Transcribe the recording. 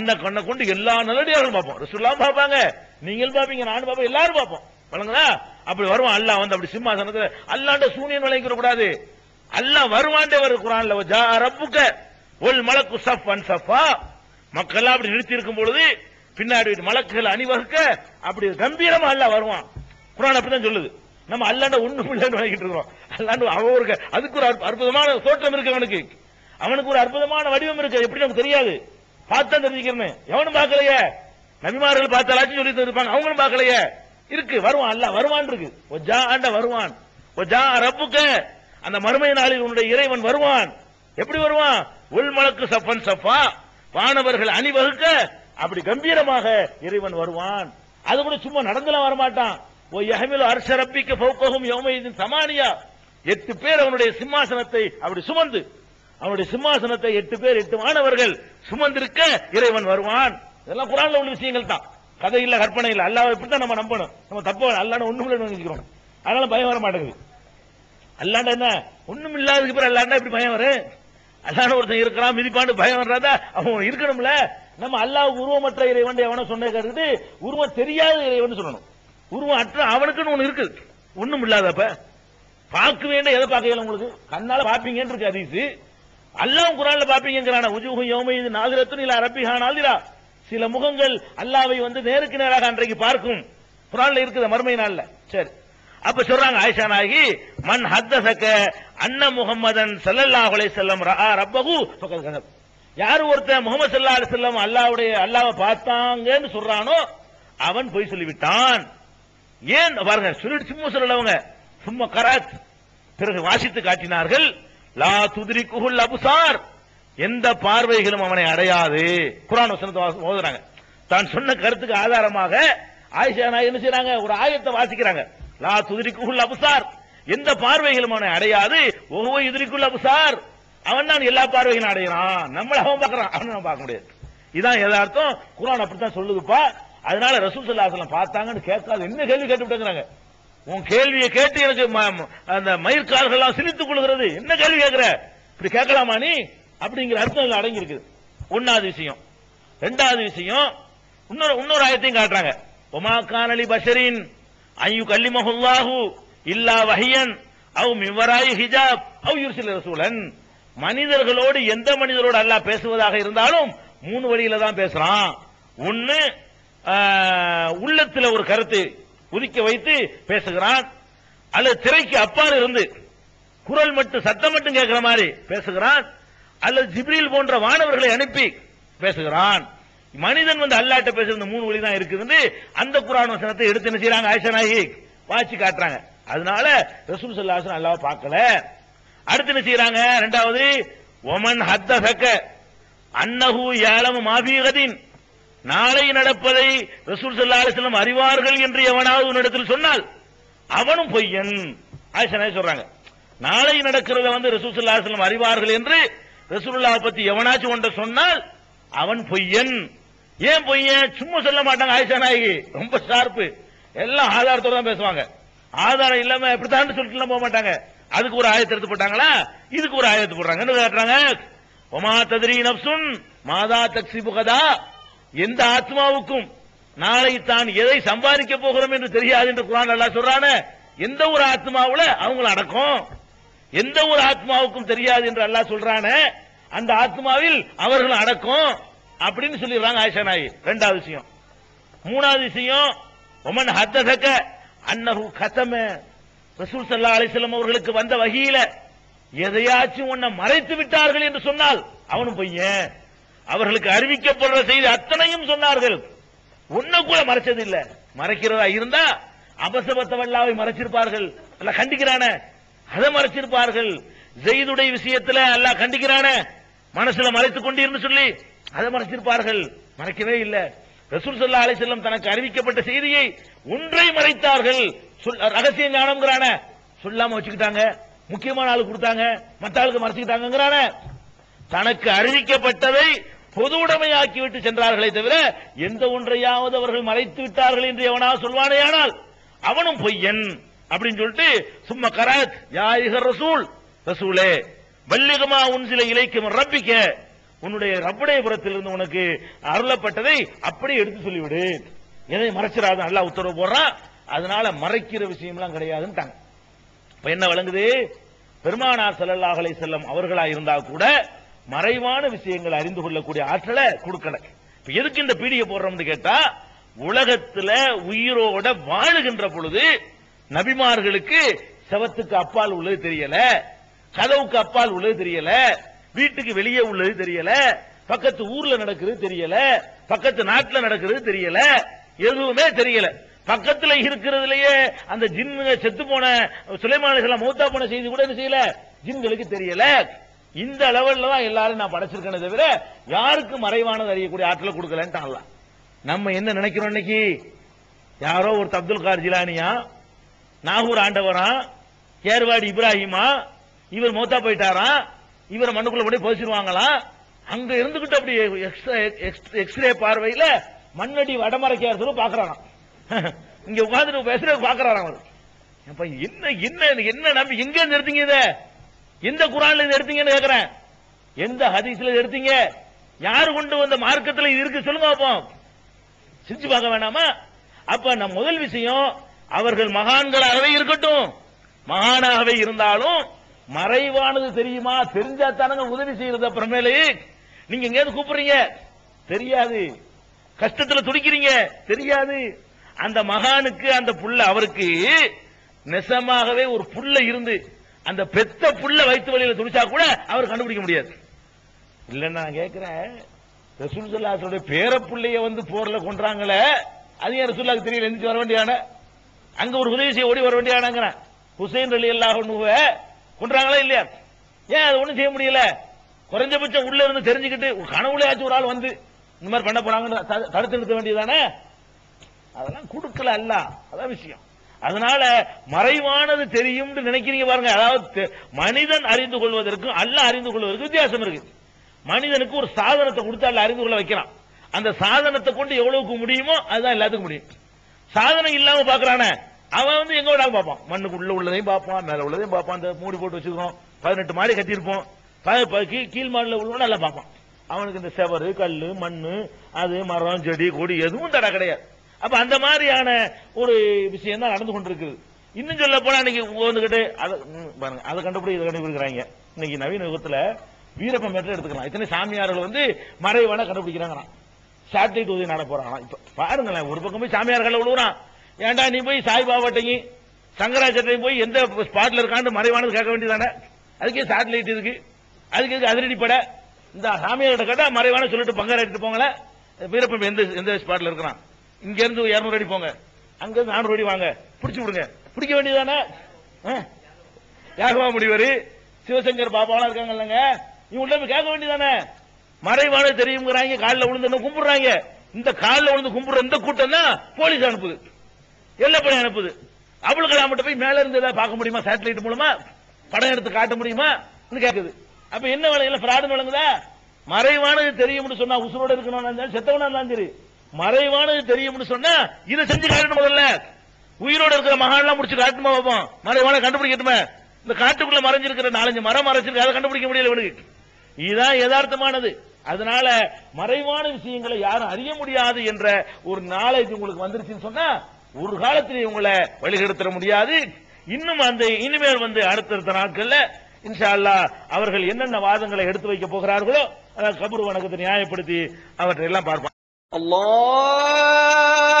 அந்த கண்ணை கொண்டு எல்லா நல்லடியார்களும் பார்ப்போம். ரசூல்லாம் பார்ப்பாங்க. நீங்களும் பார்ப்பீங்க நானும் பார்ப்போம் எல்லாரும் பார்ப்போம். வழங்குதா? அப்படி வருவான். அல்லாஹ் வந்து அப்படி சிம்மாசனத்துல அல்லாண்ட சூனியன் விளங்கிற கூடாது அல்லாஹ் வருவாண்டே வரு குரான்ல ஜா ரப்புக்க ஒல் மலக்கு சஃப் அன் சஃபா. மக்கள் அப்படி நிறுத்தி இருக்கும் பொழுது பின்னாடி மலக்குகள் அணிவகுக்க அப்படி கம்பீரமா அல்லாஹ் வருவான். குரான் அப்படிதான் சொல்லுது. நம்ம அல்லாண்ட ஒண்ணு இல்லைன்னு வணங்கிட்டு இருக்கோம் அல்லாண்டு அவன் ஒரு அதுக்கு ஒரு அற்புதமான தோற்றம் இருக்கு அவனுக்கு. அவனுக்கு ஒரு அற்புதமான வடிவம் இருக்கு. எப்படி நமக்கு தெரியாது. பார்த்தா தெரிஞ்சுக்கிறேன் எவனும் பார்க்கலையே? நபிமார்கள் பார்த்தாலாச்சும் சொல்லி இருப்பாங்க அவங்களும் பார்க்கலையே? இருக்கு. வருவான். அல்ல வருவான் இருக்கு. ஒஜா ஆண்ட வருவான். ஒஜா ரப்புக்க. அந்த மறுமை நாளில் உன்னுடைய இறைவன் வருவான். எப்படி வருவான்? உள் மலக்கு சஃபன் சஃபா. வானவர்கள் அணிவகுக்க அப்படி கம்பீரமாக இறைவன் வருவான். அது கூட சும்மா நடந்துலாம் வரமாட்டான். ஓ யஹமிலு அரசரப்பிக்க ரப்பிக்க ஃபௌகஹும் சமானியா. எட்டு பேர் அவனுடைய சிம்மாசனத்தை அப்படி சுமந்து அவனுடைய சிம்மாசனத்தை எட்டு பேர் எட்டு மாணவர்கள் சுமந்திருக்க இறைவன் வருவான். இதெல்லாம் குரான்ல உள்ள விஷயங்கள் தான். கதை இல்ல கற்பனை இல்ல. அல்லாவை இப்படித்தான் நம்ம நம்பணும். நம்ம தப்பு அல்லாட ஒண்ணும் இல்லைன்னு நினைக்கிறோம் அதனால பயம் வர மாட்டேங்குது. அல்லாண்ட என்ன? ஒண்ணும் இல்லாததுக்கு பிறகு அல்லாண்டா இப்படி பயம் வரும் அல்லாண்ட ஒருத்தன் இருக்கிறான் மிதிப்பாண்டு பயம் வர்றதா? அவன் இருக்கணும்ல. நம்ம அல்லாஹ் உருவமற்ற இறைவன் எவனோ சொன்ன கருத்து உருவம் தெரியாத இறைவன் சொல்லணும். உருவம் அற்ற அவனுக்குன்னு ஒண்ணு இருக்குது ஒண்ணும் இல்லாதப்ப. பார்க்க வேண்டிய எதை பார்க்க உங்களுக்கு? கண்ணால பாப்பீங்கன்னு இருக்கு அதிசு அல்லாஹ் குரான்ல பாப்பீங்கிறான உஜுஹு யௌமைது நாதிரத்துன் இல்ல ரப்பிஹா நாதிரா சில முகங்கள் அல்லாவை வந்து நேருக்கு நேராக அன்றைக்கு பார்க்கும். குரான்ல இருக்குது மறுமை நாள்ல. சரி. அப்ப சொல்றாங்க ஆயிஷா நாயகி மன் ஹத்தசக்க அன்ன முகம்மதன் ஸல்லல்லாஹு அலைஹி வஸல்லம் ரஆ ரப்பஹு ஃபகத் கதப். யார் ஒருத்தன் முகமது சல்லா அலி செல்லம் அல்லாஹ்வுடைய அல்லாவை பார்த்தாங்கன்னு சொல்றானோ அவன் பொய் சொல்லிவிட்டான். ஏன்? பாருங்க சொல்லிட்டு சும்மா சொல்லலவங்க. சும்மா கராத். பிறகு வாசித்து காட்டினார்கள். லா துதிரி குஹுல் அபுசார். எந்த பார்வைகளும் அவனை அடையாது. குரான் வசனத்தை ஓதுறாங்க. தான் சொன்ன கருத்துக்கு ஆதாரமாக ஆயிஷா என்ன செய்யறாங்க ஒரு ஆயத்தை வாசிக்கிறாங்க. லா துதிரி குஹுல் அபுசார். எந்த பார்வைகளும் அவனை அடையாது. ஒவ்வொரு எதிரிக்குள் அபுசார். அவன் தான் எல்லா பார்வைகளும் அடைகிறான் நம்மள அவன் பார்க்கறான். அவனை நம்ம பார்க்க முடியாது. இதான் எதார்த்தம் குரான் அப்படித்தான் சொல்லுதுப்பா. அதனால ரசூல் சல்லாசலம் பார்த்தாங்கன்னு கேட்காது என்ன கேள்வி கேட்டு விட்டுங்கிறாங்க உன் கேள்வியை கேட்டு எனக்கு ம- ம- அந்த மயிர்கால்கள்லாம் சிரித்துக் கொள்கிறது. என்ன கேள்வி கேட்கிற? இப்படி கேட்கலாமா நீ? அப்படிங்கிற அர்த்தம் இதுல அடங்கி இருக்குது ஒன்னாவது விஷயம். ரெண்டாவது விஷயம் இன்னொரு இன்னொரு ஆயத்தையும் காட்டுறாங்க. ஒமா கானலி பஷரின் ஐயு கல்லிமஹுல்லாஹு இல்லா வஹியன் அவ் மிவராய் ஹிஜாப் அவ் யூசில் ரசூலன். மனிதர்களோடு எந்த மனிதரோடு அல்லாஹ் பேசுவதாக இருந்தாலும் மூணு வழியில தான் பேசுறான். ஒன்னு உள்ளத்துல ஒரு கருத்து குதிக்க வைத்து பேசுகிறான். அல்லது திரைக்கு அப்பால் இருந்து குரல் மட்டும் சத்தம் மட்டும் கேட்கிற மாதிரி பேசுகிறான். அல்லது ஜிப்ரில் போன்ற வானவர்களை அனுப்பி பேசுகிறான். மனிதன் வந்து அல்லாட்ட பேசுறது மூணு வழி தான் இருக்குது அந்த குரான் வசனத்தை எடுத்து என்ன செய்யறாங்க ஆயிஷனாகி நாயகி காட்டுறாங்க. அதனால ரசூல் சல்லாசன் அல்லாவ பார்க்கல. அடுத்து என்ன செய்யறாங்க ரெண்டாவது ஒமன் ஹத்தசக்க அன்னஹு ஏலம் மாபீகதின் நாளை நடப்பதை ரசூல் ஸல்லல்லாஹு அறிவார்கள் என்று எவனாவது உன்னிடத்தில் சொன்னால் அவனும் பொய்யன். ஆயிஷா சொல்றாங்க? நாளை நடக்கிறத வந்து ரசூல் ஸல்லல்லாஹு அறிவார்கள் என்று ரசூல்லா பத்தி எவனாச்சும் ஒன்றை சொன்னால் அவன் பொய்யன். ஏன் பொய்யன்? சும்மா சொல்ல மாட்டாங்க ஆயிஷா நாயகி. ரொம்ப ஷார்ப்பு எல்லாம் ஆதாரத்தோட தான் பேசுவாங்க. ஆதாரம் இல்லாம இப்படித்தான் சொல்லிட்டு போக மாட்டாங்க. அதுக்கு ஒரு ஆயத்தை எடுத்து போட்டாங்களா? இதுக்கு ஒரு ஆயத்து போடுறாங்க. என்ன காட்டுறாங்க ஒமா ததிரி நப்சுன் மாதா தக்சி புகதா எந்த ஆத்மாவுக்கும் நாளை தான் எதை சம்பாதிக்க போகிறோம் என்று தெரியாது என்று குரான் அல்லா சொல்றான? எந்த ஒரு ஆத்மாவுல அவங்கள அடக்கும். எந்த ஒரு ஆத்மாவுக்கும் தெரியாது என்று அல்லாஹ் சொல்றான? அந்த ஆத்மாவில் அவர்கள் அடக்கும் அப்படின்னு சொல்லிடுறாங்க ஆயிஷா நாயி. ரெண்டாவது விஷயம். மூணாவது விஷயம் ஒமன் ஹத்ததக்க அன்னஹு கதம ரசூல் சல்லா அலைஹி அவர்களுக்கு வந்த வகையில எதையாச்சும் உன்னை மறைத்து விட்டார்கள் என்று சொன்னால் அவனும் பையன் அவர்களுக்கு அறிவிக்கப்படுற செய்தி அத்தனையும் சொன்னார்கள். ஒன்னும் கூட மறைச்சது இல்ல. மறைக்கிறதா இருந்தா அபசபத்தவல்லாவை மறைச்சிருப்பார்கள். அல்ல கண்டிக்கிறான. அதை மறைச்சிருப்பார்கள். ஜெயிதுடைய விஷயத்துல அல்லாஹ் கண்டிக்கிறான. மனசுல மறைத்துக் கொண்டிருந்து சொல்லி அதை மறைச்சிருப்பார்கள். மறைக்கவே இல்ல. ரசூல் சல்லா அலை செல்லம் தனக்கு அறிவிக்கப்பட்ட செய்தியை ஒன்றை மறைத்தார்கள். சொல்- ரகசிய ஞானம்ங்கிறான. சொல்லாம வச்சுக்கிட்டாங்க. முக்கியமான ஆளு கொடுத்தாங்க. மத்த ஆளுக்கு மறைச்சுக்கிட்டாங்கிறான தனக்கு அறிவிக்கப்பட்டதை பொது உடைமையாக்கிவிட்டு சென்றார்களே தவிர எந்த ஒன்றையாவது அவர்கள் மறைத்து விட்டார்கள் என்று எவனா சொல்வானேயானால் அவனும் பொய்யன் அப்படின்னு சொல்லிட்டு சும்மா கராத் யாயிக ரசூல் ரசூலே வல்லிகமா உன் சில இலைக்கும் ரப்பிக்க உன்னுடைய ரப்புடைய புறத்திலிருந்து உனக்கு அருளப்பட்டதை அப்படியே எடுத்து சொல்லிவிடு. எதை மறைச்சிடாத நல்லா உத்தரவு போடுறான் அதனால மறைக்கிற விஷயம்லாம் கிடையாதுன்ட்டாங்க. இப்ப என்ன விளங்குது? பெருமானார் செல்லல்லாஹலை செல்லம் அவர்களா இருந்தா கூட மறைவான விஷயங்களை அறிந்து கொள்ளக்கூடிய ஆற்றலை கொடுக்கல இப்ப எதுக்கு இந்த பீடியை போடுறோம்னு கேட்டா உலகத்துல உயிரோட வாழுகின்ற பொழுது நபிமார்களுக்கு செவத்துக்கு அப்பால் உள்ளது தெரியல கதவுக்கு அப்பால் உள்ளது தெரியல வீட்டுக்கு வெளியே உள்ளது தெரியல பக்கத்து ஊர்ல நடக்கிறது தெரியல பக்கத்து நாட்டுல நடக்கிறது தெரியல எதுவுமே தெரியல. பக்கத்துல இருக்கிறதுலயே அந்த ஜின்னு செத்து போன சுலைமானுகள் மூத்தா போன செய்தி கூட என்ன செய்யல? ஜின்களுக்கு தெரியல. இந்த லெவல்ல தான் எல்லாரும் நான் படைச்சிருக்கேனே தவிர யாருக்கு மறைவானது அறியக்கூடிய ஆற்றலை கொடுக்கலன்ட்டு நம்ம என்ன நினைக்கிறோம் இன்னைக்கு? யாரோ ஒரு அப்துல் கார் ஜிலானியா நாகூர் ஆண்டவரா கேர்வாடி இப்ராஹிமா இவர் மூத்தா போயிட்டாரா இவரை மண்ணுக்குள்ள போய் போசிடுவாங்களாம் அங்க இருந்துகிட்டு அப்படி எக்ஸ்ரே பார்வையில மண்ணடி வடமறைக்காரத்துல பாக்குறாராம். இங்க உட்காந்துட்டு பேசுறது பாக்குறாராம் அவர். என்ன என்ன என்ன நம்பி எங்க இருந்து இதை? எந்த குரான்ல இது எடுத்தீங்கன்னு கேக்குறேன். எந்த ஹதீஸ்ல எடுத்தீங்க? யாரு கொண்டு வந்த மார்க்கத்தில் இது இருக்கு சொல்லுங்க பாப்போம். செஞ்சு பார்க்க வேணாமா? அப்ப நம் முதல் விஷயம் அவர்கள் மகான்களாகவே இருக்கட்டும். மகானாகவே இருந்தாலும் மறைவானது தெரியுமா? தெரிஞ்சா தானங்க உதவி செய்யறது அப்புறமேலே நீங்க எங்கேயாவது கூப்பிடுறீங்க? தெரியாது. கஷ்டத்துல துடிக்கிறீங்க? தெரியாது. அந்த மகானுக்கு அந்த புள்ள அவருக்கு நெசமாகவே ஒரு புள்ள இருந்து அந்த பெத்த புள்ள வயிற்று வழியில துடிச்சா கூட அவர் கண்டுபிடிக்க முடியாது. இல்லன்னா நான் கேட்கிறேன் ரசூல் பேர வந்து போர்ல கொன்றாங்களே அது ஏன் ரசூல்லாக்கு தெரியல எந்திரிச்சு வர வேண்டியான அங்க ஒரு உதவி செய்ய ஓடி வர வேண்டியானங்கிறேன் ஹுசைன் அலி அல்லாஹ் கொன்றாங்களா இல்லையா? ஏன் அது ஒண்ணும் செய்ய முடியல? குறைஞ்சபட்சம் உள்ள இருந்து தெரிஞ்சுக்கிட்டு கனவுலையாச்சும் ஒரு ஆள் வந்து இந்த மாதிரி பண்ண போறாங்கன்னு தடுத்து நிறுத்த வேண்டியதானே அதெல்லாம் கொடுக்கல அல்ல. அதான் விஷயம். அதனால மறைவானது தெரியும்னு நினைக்கிறீங்க பாருங்க. அதாவது மனிதன் அறிந்து கொள்வதற்கும் அல்ல அறிந்து கொள்வதற்கு வித்தியாசம் இருக்கு. மனிதனுக்கு ஒரு சாதனத்தை கொடுத்து அல்ல அறிந்து கொள்ள வைக்கிறான் அந்த சாதனத்தை கொண்டு எவ்வளவுக்கு முடியுமோ அதுதான் எல்லாத்துக்கும் முடியும். சாதனம் இல்லாம பாக்குறானே அவன் வந்து எங்க விடாம பார்ப்பான். மண்ணுக்கு உள்ள உள்ளதையும் பார்ப்பான் மேல உள்ளதையும் பார்ப்பான். அந்த மூடி போட்டு வச்சுக்கிறோம். பதினெட்டு மாடி கட்டியிருப்போம். கீழ் மாடியில் உள்ளவன நல்லா பார்ப்பான். அவனுக்கு இந்த செவரு கல் மண்ணு அது மரம் செடி கொடி எதுவும் தடை கிடையாது. அப்ப அந்த மாதிரியான ஒரு விஷயம் தான் நடந்து கொண்டிருக்குது. இன்னும் சொல்ல போனா இன்னைக்கு வந்துகிட்டு அதை பாருங்க அதை கண்டுபிடி இதை கண்டுபிடிக்கிறாங்க. இன்னைக்கு நவீன யுகத்துல வீரப்ப மேட்டர் எடுத்துக்கலாம். இத்தனை சாமியார்கள் வந்து மறைவான கண்டுபிடிக்கிறாங்களாம். சேட்டலைட் உதவி நட போறாங்களாம். இப்ப பாருங்களேன் ஒரு பக்கம் போய் சாமியார்கள் விழுவுறான் ஏன்டா நீ போய் சாய்பாபாட்டையும் சங்கராச்சாரியும் போய் எந்த ஸ்பாட்ல இருக்கான்னு மறைவானது கேட்க வேண்டியதானே? அதுக்கே சேட்டலைட் இருக்கு. அதுக்கு இருக்கு அதிரடி பட? இந்த சாமியார்கிட்ட கேட்டா மறைவான சொல்லிட்டு பங்கார போங்களேன். வீரப்பன் எந்த எந்த ஸ்பாட்ல இருக்கிறான்? இங்க இருந்து 200 அடி போங்க. அங்க இருந்து 400 அடி வாங்க. பிடிச்சு விடுங்க. பிடிக்க வேண்டியதானே யாகவா முடிவர் சிவசங்கர் பாபாலாம் இருக்காங்க இல்லைங்க இவங்க போய் கேட்க வேண்டியதானே மறைவான தெரியுங்கிறாங்க காலில் விழுந்து என்ன கும்பிடுறாங்க? இந்த காலில் விழுந்து கும்பிடுற இந்த கூட்டம் தான் போலீஸ் அனுப்புது. எல்லப்படை அனுப்புது. அவ்வளவு மட்டும் போய் மேல இருந்து ஏதாவது பார்க்க முடியுமா? சேட்டலைட் மூலமா? படம் எடுத்து காட்ட முடியுமா? கேட்குது. அப்ப என்ன விலையில பிராடு வழங்குதா மறைவானது தெரியும்னு சொன்னா உசுரோட இருக்கணும் செத்தவனா இருந்தாலும் சரி. மறைவானது தெரியும்னு சொன்னா இதை செஞ்சு காட்டணும் முதல்ல? உயிரோட இருக்கிற மகான்லாம் முடிச்சு காட்டுமா பார்ப்போம் மறைவான கண்டுபிடிக்கட்டுமே? இந்த காட்டுக்குள்ள மறைஞ்சிருக்கிற நாலஞ்சு மரம் மறைச்சிருக்கு அதை கண்டுபிடிக்க முடியல இவனுக்கு இதுதான் யதார்த்தமானது. அதனால மறைவான விஷயங்களை யாரும் அறிய முடியாது என்ற ஒரு நாலேஜ் உங்களுக்கு வந்துருச்சுன்னு சொன்னா ஒரு காலத்திலே உங்களை வழிகெடுத்துட முடியாது. இன்னும் அந்த இனிமேல் வந்து அடுத்தடுத்த நாட்கள்ல இன்ஷா அல்லா அவர்கள் என்னென்ன வாதங்களை எடுத்து வைக்க போகிறார்களோ அதாவது கபூர் வணக்கத்தை நியாயப்படுத்தி அவற்றை எல்லாம் பார்ப்பான் الله